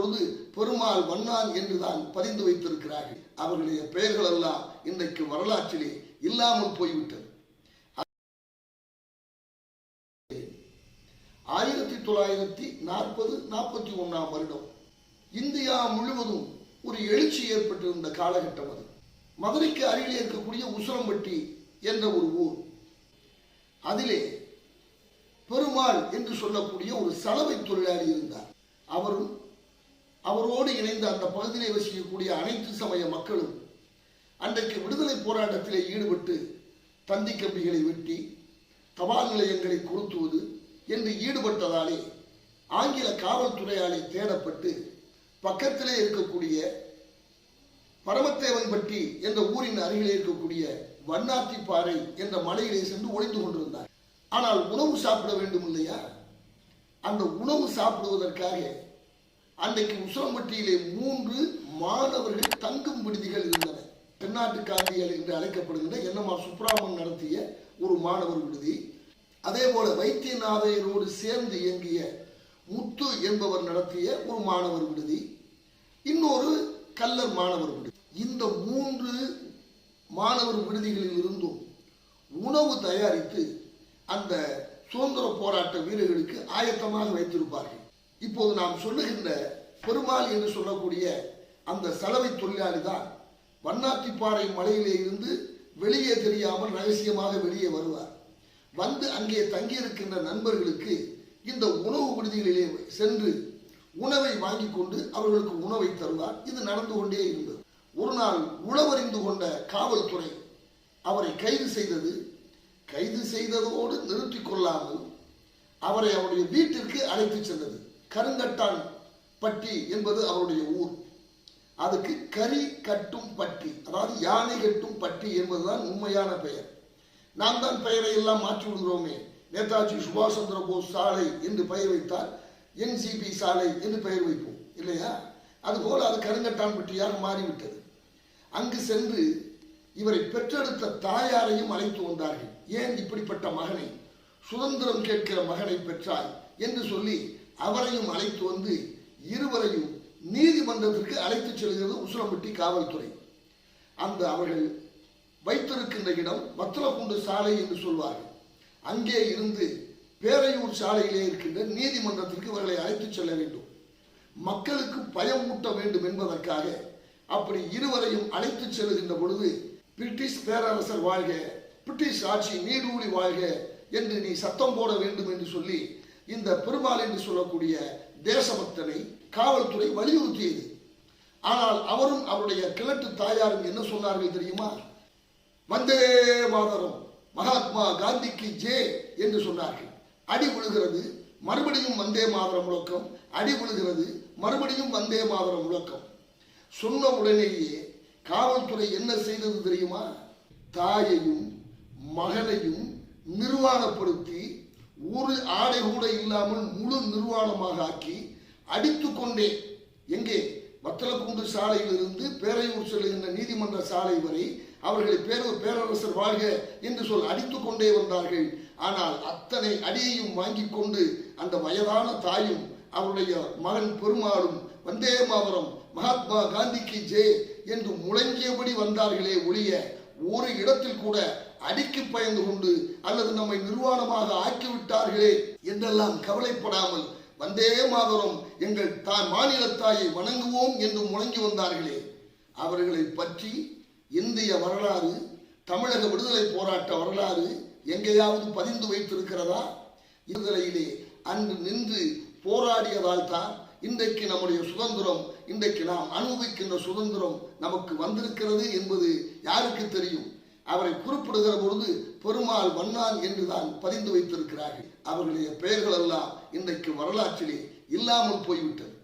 பொழுது பெருமாள் வண்ணான் என்றுதான் பதிந்து வைத்திருக்கிறார்கள். அவர்களுடைய பெயர்கள் எல்லாம் இன்றைக்கு வரலாற்றிலே இல்லாமல் போய்விட்டது. ஆயிரத்தி தொள்ளாயிரத்தி நாற்பது நாற்பத்தி ஒன்றாம் வருடம். இந்தியா முழுவதும் ஒரு எழுச்சி ஏற்பட்டிருந்த காலகட்டம் அது. மதுரைக்கு அருகிலே இருக்கக்கூடிய உசுரம்பட்டி என்ற ஒரு ஊர். அதிலே பெருமாள் என்று சொல்லக்கூடிய ஒரு சலவை தொழிலாளி இருந்தார். அவரும் அவரோடு இணைந்த அந்த பகுதியிலே வசிக்கக்கூடிய அனைத்து சமய மக்களும் அன்றைக்கு விடுதலை போராட்டத்திலே ஈடுபட்டு தந்தி கம்பிகளை வெட்டி தபால் நிலையங்களை கொளுத்துவது என்று ஈடுபட்டதாலே ஆங்கில காவல்துறையாலே தேடப்பட்டு பக்கத்திலே இருக்கக்கூடிய பரமத்தேவன்பட்டி என்ற ஊரின் அருகிலே இருக்கக்கூடிய வண்ணாத்திப்பாறை என்ற மலையிலே சென்று ஒளிந்து கொண்டிருந்தார். ஆனால் உணவு சாப்பிட வேண்டும் இல்லையா? அந்த உணவு சாப்பிடுவதற்காக அன்றைக்கு உசலம்பட்டியிலே மூன்று மாணவர்கள் தங்கும் விடுதிகள் இருந்தன. தென்னாட்டு காந்தியல் என்று அழைக்கப்படுகின்ற என்னம்மா சுப்ராமன் நடத்திய ஒரு மாணவர் விடுதி. அதே போல வைத்தியநாதையரோடு சேர்ந்து இயங்கிய முத்து என்பவர் நடத்திய ஒரு மாணவர் விடுதி. இன்னொரு கல்லர் மாணவர் விடுதி. இந்த மூன்று மாணவர் விடுதிகளில் இருந்தும் உணவு தயாரித்து அந்த சுதந்திர போராட்ட வீரர்களுக்கு ஆயத்தமாக வைத்திருப்பார்கள். இப்போது நாம் சொல்லுகின்ற பெருமாள் என்று சொல்லக்கூடிய அந்த சலவை தொழிலாளி தான் வண்ணாத்திப்பாறை மலையிலே இருந்து வெளியே தெரியாமல் ரகசியமாக வெளியே வருவார். வந்து அங்கே தங்கியிருக்கின்ற நண்பர்களுக்கு இந்த உணவு விடுதிகளிலே சென்று உணவை வாங்கி கொண்டு அவர்களுக்கு உணவை தருவார். இது நடந்து கொண்டே இருந்தது. ஒரு நாள் உளவறிந்து கொண்ட காவல்துறை அவரை கைது செய்தது. கைது செய்ததோடு நிறுத்திக் கொள்ளாமல் அவரை அவருடைய வீட்டிற்கு அழைத்து சென்றது. கருங்கட்டான் பட்டி என்பது அவருடைய ஊர். அதுக்கு கரி கட்டும் பட்டி அதாவது யானை கட்டும் பட்டி என்பதுதான் உண்மையான பெயர். நாம் தான் பெயரை எல்லாம் மாற்றி விடுகிறோமே. நேதாஜி சுபாஷ் சந்திர போஸ் சாலை என்று பெயர் வைத்தால் என்சிபி சாலை என்று பெயர் வைப்போம் இல்லையா? அதுபோல் அது கருங்கட்டான்பட்டியாக மாறிவிட்டது. அங்கு சென்று இவரை பெற்றெடுத்த தாயாரையும் அழைத்து வந்தார்கள். ஏன் இப்படிப்பட்ட மகனை? சுதந்திரம் கேட்கிற மகனை பெற்றாய் என்று சொல்லி அவரையும் அழைத்து வந்து இருவரையும் நீதிமன்றத்திற்கு அழைத்து செல்கிறது உசுரம்பட்டி காவல்துறை. அந்த அவர்கள் வைத்திருக்கின்ற இடம் வத்திரகுண்டு சாலை என்று சொல்வார்கள். அங்கே இருந்து பேரையூர் சாலையிலே இருக்கின்ற நீதிமன்றத்திற்கு இவர்களை அழைத்து செல்ல வேண்டும். மக்களுக்கு பயம் ஊட்ட வேண்டும் என்பதற்காக அப்படி இருவரையும் அழைத்து செல்கின்ற பொழுது பிரிட்டிஷ் பேரரசர் வாழ்க பிரிட்டிஷ் ஆட்சி நீடூழி வாழ்க என்று நீ சத்தம் போட வேண்டும் என்று சொல்லி இந்த பெருமாள் என்று சொல்லக்கூடிய தேசபக்தனை காவல்துறை வலியுறுத்தியது. ஆனால் அவரும் அவருடைய கிழட்டு தாயாரும் என்ன சொன்னார்கள் தெரியுமா? வந்தே மாதரம் மகாத்மா காந்திக்கு ஜே என்று சொன்னார்கள். அடி விழுகிறது மறுபடியும் வந்தே மாதரம் முழக்கம். அடி விழுகிறது மறுபடியும் வந்தே மாதரம் முழக்கம். சொன்ன உடனேயே காவல்துறை என்ன செய்தது தெரியுமா? தாயையும் மகனையும் நிர்வாணப்படுத்தி ஒரு ஆடை கூட இல்லாமல் முழு நிர்வாணமாக ஆக்கி அடித்துக்கொண்டே எங்கே? வத்தலக்குண்டு சாலையிலிருந்து பேரையூர் செல்கின்ற நீதிமன்ற சாலை வரை அவர்களை பேரூர் பேரரசர் வாழ்க என்று சொல் அடித்துக் கொண்டே வந்தார்கள். ஆனால் அத்தனை அடியையும் வாங்கி கொண்டு அந்த வயதான தாயும் அவருடைய மகன் பெருமாளும் வந்தே மாபுரம் மகாத்மா காந்திக்கு ஜே என்று முழங்கியபடி வந்தார்களே ஒழிய ஒரு இடத்தில் கூட அடிக்கு பயந்து கொண்டு அல்லது நம்மை நிர்வாணமாக ஆக்கிவிட்டார்களே என்றெல்லாம் கவலைப்படாமல் வந்தே மாதரம் எங்கள் தான் மாநிலத்தாயை வணங்குவோம் என்று முழங்கி வந்தார்களே. அவர்களை பற்றி இந்திய வரலாறு தமிழக விடுதலை போராட்ட வரலாறு எங்கேயாவது பதிந்து வைத்திருக்கிறதா? விடுதலையிலே அன்று நின்று போராடியதால் தான் இன்றைக்கு நம்முடைய சுதந்திரம் இன்றைக்கு நாம் அனுபவிக்கின்ற சுதந்திரம் நமக்கு வந்திருக்கிறது என்பது யாருக்கு தெரியும்? அவரை குறிப்பிடுகிற பொழுது பெருமாள் வண்ணான் என்றுதான் பதிந்து வைத்திருக்கிறார்கள் அவர்களுடைய பெயர்கள் எல்லாம் இன்றைக்கு வரலாற்றிலே இல்லாமல் போய்விட்டது.